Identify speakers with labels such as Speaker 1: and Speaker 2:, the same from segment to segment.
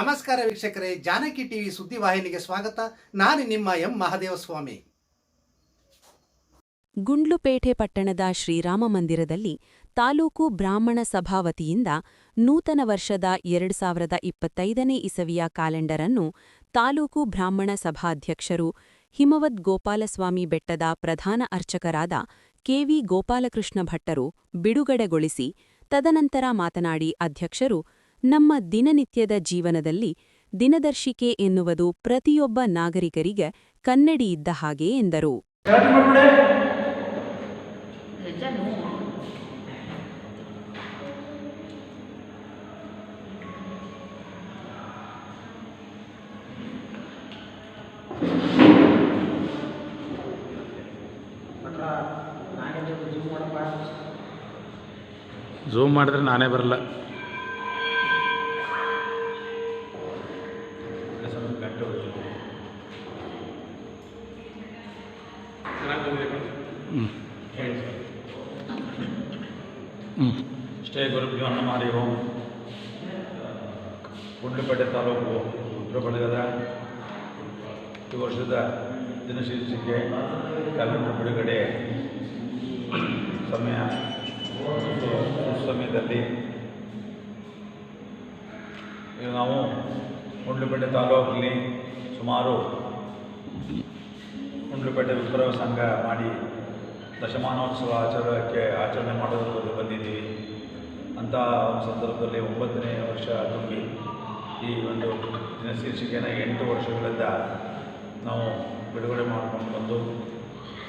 Speaker 1: ನಮಸ್ಕಾರ ವೀಕ್ಷಕರೇ, ಜಾನಕಿ ಟಿವಿ ಸುದ್ದಿವಾಹಿನಿಗೆ ಸ್ವಾಗತ. ನಾನು ನಿಮ್ಮ ಎಂ ಮಹದೇವಸ್ವಾಮಿ.
Speaker 2: ಗುಂಡ್ಲುಪೇಟೆ ಪಟ್ಟಣದ ಶ್ರೀರಾಮ ಮಂದಿರದಲ್ಲಿ ತಾಲೂಕು ಬ್ರಾಹ್ಮಣ ಸಭಾ ವತಿಯಿಂದ ನೂತನ ವರ್ಷದ ಎರಡು ಸಾವಿರದ ಇಪ್ಪತ್ತೈದನೇ ಇಸವಿಯ ಕ್ಯಾಲೆಂಡರ್ ಅನ್ನು ತಾಲೂಕು ಬ್ರಾಹ್ಮಣ ಸಭಾಧ್ಯಕ್ಷರು ಹಿಮವದ್ ಗೋಪಾಲಸ್ವಾಮಿ ಬೆಟ್ಟದ ಪ್ರಧಾನ ಅರ್ಚಕರಾದ ಕೆವಿ ಗೋಪಾಲಕೃಷ್ಣ ಭಟ್ಟರು ಬಿಡುಗಡೆಗೊಳಿಸಿ, ತದನಂತರ ಮಾತನಾಡಿ ಅಧ್ಯಕ್ಷರು ನಮ್ಮ ದಿನನಿತ್ಯದ ಜೀವನದಲ್ಲಿ ದಿನದರ್ಶಿಕೆ ಎನ್ನುವುದು ಪ್ರತಿಯೊಬ್ಬ ನಾಗರಿಕರಿಗೆ ಕನ್ನಡಿ ಇದ್ದ ಹಾಗೆ ಎಂದರು.
Speaker 3: ಝೂಮ್ ಮಾಡಿದ್ರೆ ನಾನೇ ಬರಲ್ಲ. ಹ್ಞೂ
Speaker 4: ಶ್ರೀ ಗುರುಭ್ಯೋ ನಮಃ ಹರಿ ಓಂ. ಗುಂಡ್ಲುಪೇಟೆ ತಾಲೂಕು ಉತ್ತರ ಬಳಗದ ಈ ವರ್ಷದ ದಿನಶೀರ್ಷಿಕೆ ಕ್ಯಾಲೆಂಡರ್ ಬಿಡುಗಡೆ. ಸಮಯ ಸಮಯದಲ್ಲಿ ಈಗ ನಾವು ಗುಂಡ್ಲುಪೇಟೆ ತಾಲೂಕಲ್ಲಿ ಸುಮಾರು ಗುಂಡ್ಲುಪೇಟೆ ವಿಪ್ರವ ಸಂಘ ಮಾಡಿ ದಶಮಾನೋತ್ಸವ ಆಚರಣೆಗೆ ಆಚರಣೆ ಮಾಡೋದ್ರಲ್ಲಿ ಬಂದಿದ್ದೀವಿ. ಅಂಥ ಒಂದು ಸಂದರ್ಭದಲ್ಲಿ ಒಂಬತ್ತನೇ ವರ್ಷ ತುಂಬಿ ಈ ಒಂದು ದಿನಶೀರ್ಷಿಕೆನ ಎಂಟು ವರ್ಷಗಳಿಂದ ನಾವು ಬಿಡುಗಡೆ ಮಾಡ್ಕೊಂಡು ಬಂದು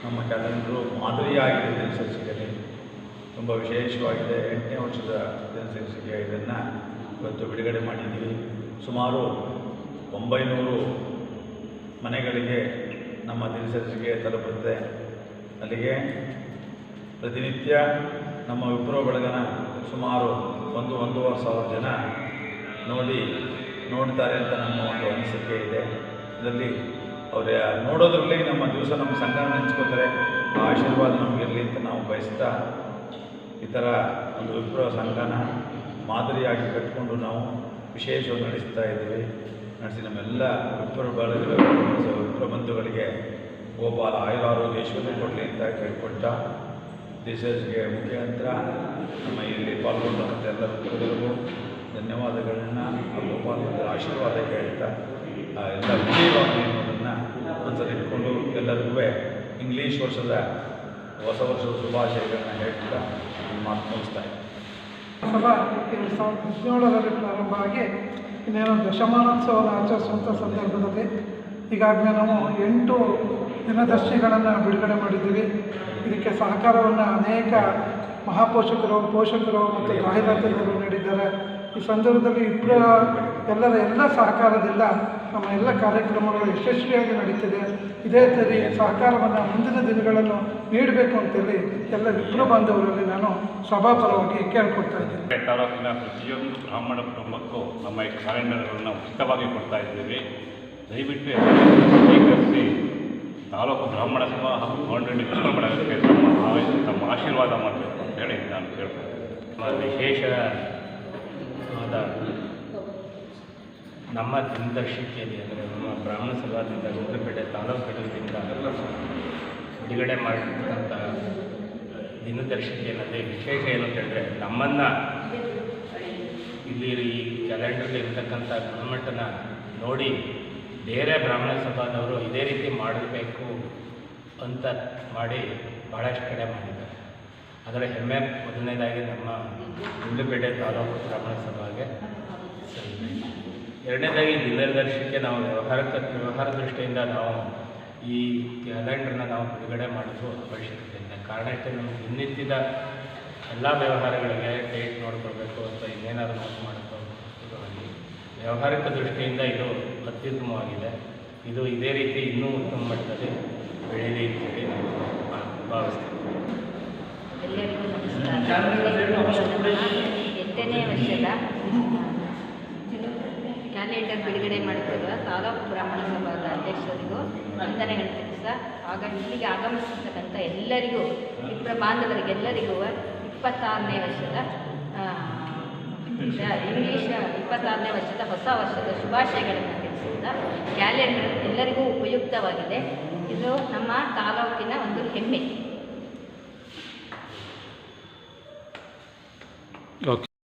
Speaker 4: ನಮ್ಮ ಕ್ಯಾಲೆಂಡ್ರು ಮಾದರಿಯಾಗಿದೆ ದಿನಶೀರ್ಷಿಕೆಯಲ್ಲಿ. ತುಂಬ ವಿಶೇಷವಾಗಿದೆ. ಎಂಟನೇ ವರ್ಷದ ದಿನಶೀರ್ಷಿಕೆ ಇದನ್ನು ಇವತ್ತು ಬಿಡುಗಡೆ ಮಾಡಿದ್ದೀವಿ. ಸುಮಾರು ಒಂಬೈನೂರು ಮನೆಗಳಿಗೆ ನಮ್ಮ ದಿನಚರಿಸಿಗೆ ತಲುಪುತ್ತೆ. ಅಲ್ಲಿಗೆ ಪ್ರತಿನಿತ್ಯ ನಮ್ಮ ವಿಪ್ರೋ ಬಳಗನ ಸುಮಾರು ಒಂದು ಒಂದೂವರೆ ಸಾವಿರ ಜನ ನೋಡಿ ನೋಡ್ತಾರೆ ಅಂತ ನಮ್ಮ ಒಂದು ಅನಿಸಿಕೆ ಇದೆ. ಇದರಲ್ಲಿ ಅವರ ನೋಡೋದ್ರಲ್ಲಿ ನಮ್ಮ ದಿವಸ ನಮ್ಮ ಸಂಘ ನೆಂಚ್ಕೋತಾರೆ ಆ ಆಶೀರ್ವಾದ ನಮಗಿರಲಿ ಅಂತ ನಾವು ಬಯಸ್ತಾ ಈ ಥರ ಒಂದು ವಿಪ್ರೋ ಸಂಘನ ಮಾದರಿಯಾಗಿ ಕಟ್ಟಿಕೊಂಡು ನಾವು ವಿಶೇಷವಾಗಿ ನಡೆಸ್ತಾ ಇದ್ದೀವಿ. ನಡೆಸಿ ನಮ್ಮೆಲ್ಲ ವಿಪ್ರ ಬಳಗದ ವಿಪ್ರ ಬಂಧುಗಳಿಗೆ ಗೋಪಾಲ ಆಯುರಾರೋಗ್ಯ ಐಶ್ವರ್ಯ ಕೊಡಲಿ ಅಂತ ಕೇಳಿಕೊಟ್ಟ. ದೇಶಕ್ಕೆ ಮುಖಾಂತರ ನಮ್ಮ ಇಲ್ಲಿ ಪಾಲ್ಗೊಂಡಂಥ ಎಲ್ಲ ವಿಪ್ರಗಳಿಗೂ ಧನ್ಯವಾದಗಳನ್ನ ಆ ಗೋಪಾಲನ ಆಶೀರ್ವಾದ ಕೇಳ್ತಾ ಎಲ್ಲ ವಿಜಯವಾಗಲಿ ಅನ್ನೋದನ್ನು ಮನಸ್ಸಲ್ಲಿಟ್ಕೊಂಡು ಎಲ್ಲರಿಗೂ ಇಂಗ್ಲೀಷ್ ವರ್ಷದ ಹೊಸ ವರ್ಷದ ಶುಭಾಶಯಗಳನ್ನ ಹೇಳ್ತಾ ಮಾತು ಮುಗಿಸ್ತಾ ಇದ್ದೀನಿ.
Speaker 5: ಎರಡು ಸಾವಿರದ ಹದಿನೇಳರಲ್ಲಿ ಪ್ರಾರಂಭ ಆಗಿ ಇನ್ನೇನು ದಶಮಾನೋತ್ಸವನ ಆಚರಿಸುವಂಥ ಸಂದರ್ಭದಲ್ಲಿ ಈಗಾಗಲೇ ನಾವು ಎಂಟು ದಿನದರ್ಶಿಗಳನ್ನು ಬಿಡುಗಡೆ ಮಾಡಿದ್ದೀವಿ. ಇದಕ್ಕೆ ಸಹಕಾರವನ್ನು ಅನೇಕ ಮಹಾಪೋಷಕರು, ಪೋಷಕರು ಮತ್ತು ಜಾಹೀರಾತುಗಳು ನೀಡಿದ್ದಾರೆ. ಈ ಸಂದರ್ಭದಲ್ಲಿ ಇಬ್ಬರ ಎಲ್ಲರ ಎಲ್ಲ ಸಹಕಾರದಿಂದ ನಮ್ಮ ಎಲ್ಲ ಕಾರ್ಯಕ್ರಮಗಳು ಯಶಸ್ವಿಯಾಗಿ ನಡೀತಿದೆ. ಇದೇ ಸರಿ ಸಹಕಾರವನ್ನು ಮುಂದಿನ ದಿನಗಳನ್ನು ನೀಡಬೇಕು ಅಂತೇಳಿ ಎಲ್ಲ ವಿಪ್ರ ಬಾಂಧವರಲ್ಲಿ ನಾನು ಸಭಾಪರವಾಗಿ ಕೇಳ್ಕೊಡ್ತಾ ಇದ್ದೀನಿ.
Speaker 6: ತಾಲೂಕಿನ ಪ್ರತಿಯೊಂದು ಬ್ರಾಹ್ಮಣ ಕುಟುಂಬಕ್ಕೂ ನಮ್ಮ ಈ ಕ್ಯಾಲೆಂಡರ್ಗಳನ್ನು ಉಚಿತವಾಗಿ ಕೊಡ್ತಾ ಇದ್ದೀವಿ. ದಯವಿಟ್ಟು ಸ್ವೀಕರಿಸಿ ತಾಲೂಕು ಬ್ರಾಹ್ಮಣ ಸಭಾ ಹಾಗೂ ಗೌಂಡಳ್ಳಿ ಬಳಗಕ್ಕೆ ತಮ್ಮ ತಮ್ಮ ಆಶೀರ್ವಾದ ಮಾಡಬೇಕು ಅಂತೇಳಿ ನಾನು ಕೇಳ್ತೇನೆ
Speaker 7: ವಿಶೇಷ ವಿಶೇಷವಾದ ನಮ್ಮ ದಿನದರ್ಶಿಕೆಯಲ್ಲಿ ಅಂದರೆ ನಮ್ಮ ಬ್ರಾಹ್ಮಣ ಸಭಾದಿಂದ ಗುಂಡ್ಲುಪೇಟೆ ತಾಲೂಕು ಘಟಕದಿಂದ ಬಿಡುಗಡೆ ಮಾಡಿರ್ತಕ್ಕಂಥ ದಿನದರ್ಶಿಕೆಯಲ್ಲಿ ವಿಶೇಷ ಏನು ಅಂತೇಳಿದ್ರೆ ನಮ್ಮನ್ನು ಇಲ್ಲಿ ಈ ಕ್ಯಾಲೆಂಡರ್ಲಿ ಇರ್ತಕ್ಕಂಥ ಗುಣಮಟ್ಟನ ನೋಡಿ ಬೇರೆ ಬ್ರಾಹ್ಮಣ ಸಭಾದವರು ಇದೇ ರೀತಿ ಮಾಡಬೇಕು ಅಂತ ಮಾಡಿ ಭಾಳಷ್ಟು ಕಡೆ ಮಾಡಿದ್ದಾರೆ ಅದರ ಹೆಮ್ಮೆ ಮೊದಲನೇದಾಗಿ ನಮ್ಮ ಹುಲ್ಲುಪೇಟೆ ತಾಲೂಕು ಬ್ರಾಹ್ಮಣ ಸಭಾಗೆ. ಎರಡನೇದಾಗಿ ದಿನದರ್ಶಕ್ಕೆ ನಾವು ವ್ಯವಹಾರಕ್ಕೆ ವ್ಯವಹಾರ ದೃಷ್ಟಿಯಿಂದ ನಾವು ಈ ಕ್ಯಾಲೆಂಡರ್ನ ನಾವು ಬಿಡುಗಡೆ ಮಾಡೋದು ಅವಶ್ಯಕತೆ ಇದೆ ಕಾರಣ ಇಷ್ಟೇ, ನಮಗೆ ದಿನನಿತ್ಯದ ಎಲ್ಲ ವ್ಯವಹಾರಗಳಿಗೆ ಡೇಟ್ ನೋಡ್ಕೊಳ್ಬೇಕು ಅಥವಾ ಇನ್ನೇನಾದ್ರು ನೋಟ್ ಮಾಡ್ಕೋಬೇಕು ವ್ಯವಹಾರಿಕ ದೃಷ್ಟಿಯಿಂದ ಇದು ಅತ್ಯುತ್ತಮವಾಗಿದೆ. ಇದು ಇದೇ ರೀತಿ ಇನ್ನೂ ಉತ್ತಮ ಮಟ್ಟದಲ್ಲಿ ಬೆಳೀಲಿ ಅಂತೇಳಿ ಭಾವಿಸ್ತೀನಿ.
Speaker 8: ಎಲ್ಲರಿಗೂ ಎಂಟನೇ ವರ್ಷದ ಕ್ಯಾಲೆಂಡರ್ ಬಿಡುಗಡೆ ಮಾಡುತ್ತಿರುವ ತಾಲೂಕು ಬ್ರಾಹ್ಮಣ ಸಭಾದ ಅಧ್ಯಕ್ಷರಿಗೂ ವಂದನೆಗಳು ತಿಳಿಸ ಆಗ ಇಲ್ಲಿಗೆ ಆಗಮಿಸಿರ್ತಕ್ಕಂಥ ಎಲ್ಲರಿಗೂ ಇಬ್ಬರ ಬಾಂಧವರಿಗೆಲ್ಲರಿಗೂ ಇಪ್ಪತ್ತಾರನೇ ವರ್ಷದ ಇಂಗ್ಲೀಷ್ ಇಪ್ಪತ್ತಾರನೇ ವರ್ಷದ ಹೊಸ ವರ್ಷದ ಶುಭಾಶಯಗಳನ್ನು ತಿಳಿಸುತ್ತಾ ಕ್ಯಾಲೆಂಡರ್ ಎಲ್ಲರಿಗೂ ಉಪಯುಕ್ತವಾಗಿದೆ. ಇದು ನಮ್ಮ ತಾಲೂಕಿನ ಒಂದು ಹೆಮ್ಮೆ.